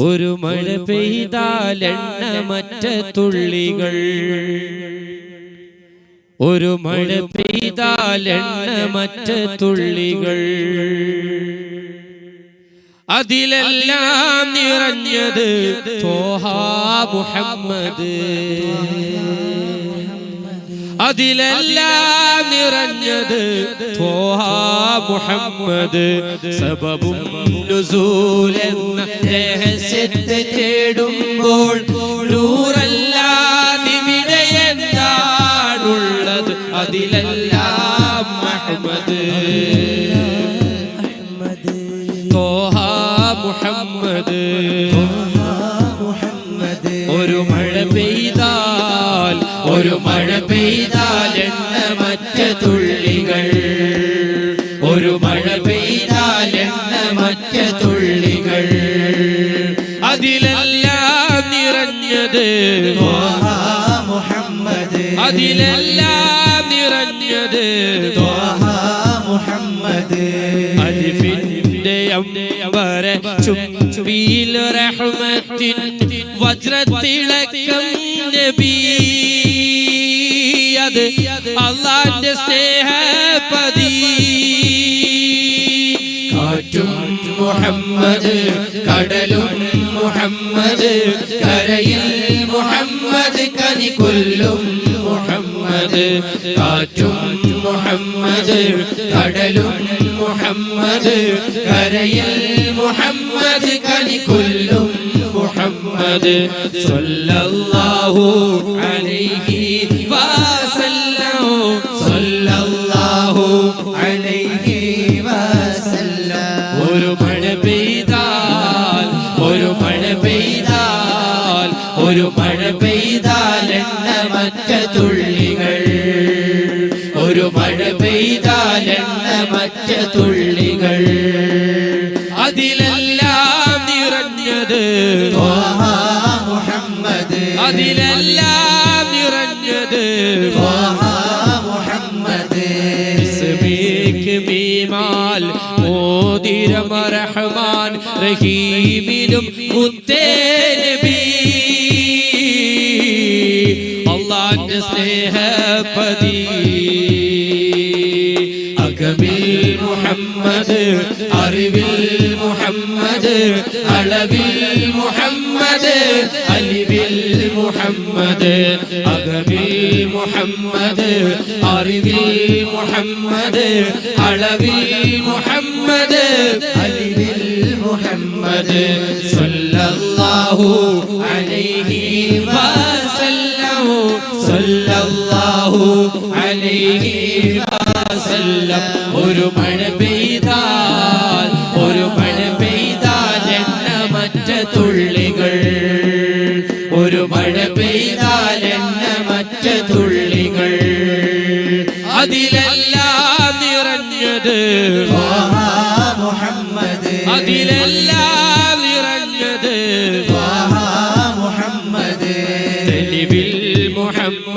ഒരു മഴ പെയ്താലെണ്ണമറ്റ തുള്ളികൾ. ഒരു മഴ പെയ്താലെണ്ണമറ്റ തുള്ളികൾ. അതിലെല്ലാം നിറഞ്ഞത് തോഹാ മുഹമ്മദ്. അതിലെല്ലാം നിറഞ്ഞത് മുഹമ്മദ് സബബും നുസൂലെന്ന രഹസ്യത്തെ തേടുമ്പോൾ നൂറല്ലാതിവിടെ എന്താണുള്ളത്? അതിലെല്ലാം മുഹമ്മദ് തോഹാ മുഹമ്മദ്. ഒരു മഴ പെയ്താൽ അതിലെല്ലാം നിറഞ്ഞത് മുഹമ്മദ്. അതിലെല്ലാം നിറഞ്ഞത് മുഹമ്മദ്. അലിഫിന്റെ അവരെ ചുമ്പിയിൽ റഹ്മത്തിൻ വജ്രത്തിളക്കം നബി. അത് അള്ളാന്റെ സ്നേഹപതി. കാറ്റും മുഹമ്മദ് കടലും മുഹമ്മദ് കരയിൽ മുഹമ്മദ് കനികൊല്ലും മുഹമ്മദ്. കാറ്റും മുഹമ്മദ് കടലും മുഹമ്മദ്. കരയിൽ മുഹമ്മദ് കനികൊല്ലും മുഹമ്മദ്. സല്ലല്ലാഹു അലൈഹി വസല്ലം. സല്ലല്ലാഹു അലൈഹി വസല്ലം. ഒരു ഒരു മഴ പെയ്താൽ എണ്ണമറ്റ തുള്ളികൾ. അതിലെല്ലാം നിറഞ്ഞത് മുഹമ്മദ്. അതിലെല്ലാം നിറഞ്ഞത് മുഹമ്മദ്. ബിസ്മിക്ക് മീമാൽ മോതിരം റഹ്മാൻ റഹീമിലും മുത്തേ അള്ളാന്റെ സ്നേഹപതി. അകമിൽ മുഹമ്മദ് അറിവിൽ മുഹമ്മദ് അളവിൽ മുഹമ്മദ് അലിവിൽ മുഹമ്മദ്. അകമിൽ മുഹമ്മദ് അറിവിൽ മുഹമ്മദ് അളവിൽ മുഹമ്മദ് അലിവിൽ മുഹമ്മദ്. സല്ലല്ലാഹു അലൈഹി വസല്ലം സല്ലല്ലാഹു അലൈഹി വസല്ലം. ഒരു മഴ പെയ്താൽ ഒരു മഴ പെയ്താൽ എണ്ണമറ്റ തുള്ളികൾ. ഒരു മഴ പെയ്താൽ എണ്ണമറ്റ തുള്ളികൾ. അതിലെല്ലാം നിറഞ്ഞത് മുഹമ്മദ്. അതിലെല്ലാം നിറഞ്ഞത് മുഹമ്മദ്. തെളിവിൽ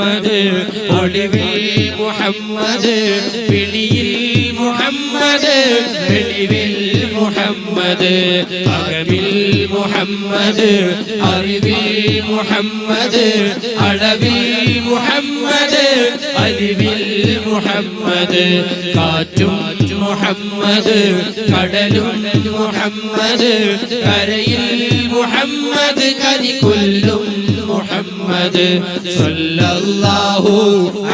മുഹമ്മദ് ഒളിവിൽ മുഹമ്മദ് പിടിയിൽ മുഹമ്മദ് വെളിവിൽ മുഹമ്മദ് അകമിൽ മുഹമ്മദ് അറിവിൽ മുഹമ്മദ് അളവിൽ മുഹമ്മദ് അലിവിൽ മുഹമ്മദ് കാറ്റും മുഹമ്മദ് കടലും മുഹമ്മദ് കരയിൽ മുഹമ്മദ് കരികൊല്ലും മുഹമ്മദ് സല്ലല്ലാഹു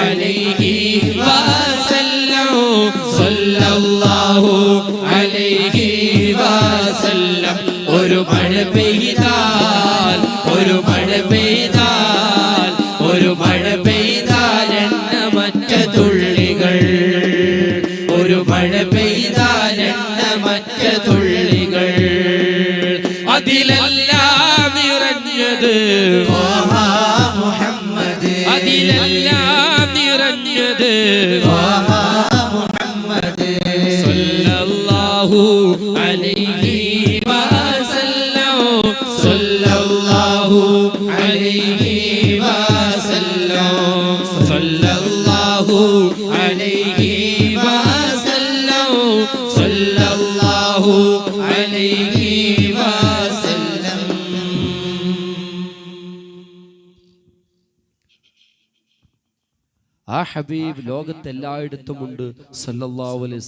അലൈഹി വസല്ലം. സല്ലല്ലാഹു അലൈഹി വസല്ലം. ഒരു മഴ പെയ്താൽ ഒരു മഴ പെയ്താൽ ഒരു മഴ പെയ്താൽ എണ്ണമറ്റ തുള്ളികൾ. ഒരു മഴ പെയ്താൽ എണ്ണമറ്റ തുള്ളികൾ. അതിലെല്ലാം നിറഞ്ഞത് അള്ളാഹു അലൈഹി സല്ലല്ലാഹു അലൈഹി വസല്ലം. സല്ലല്ലാഹു അലൈഹി വസല്ലം. സല്ലല്ലാഹു അലൈഹി വസല്ലം. ആ ഹബീബ് ലോകത്തെല്ലായിടത്തുമുണ്ട്. സല്ലല്ലാഹു അലൈഹി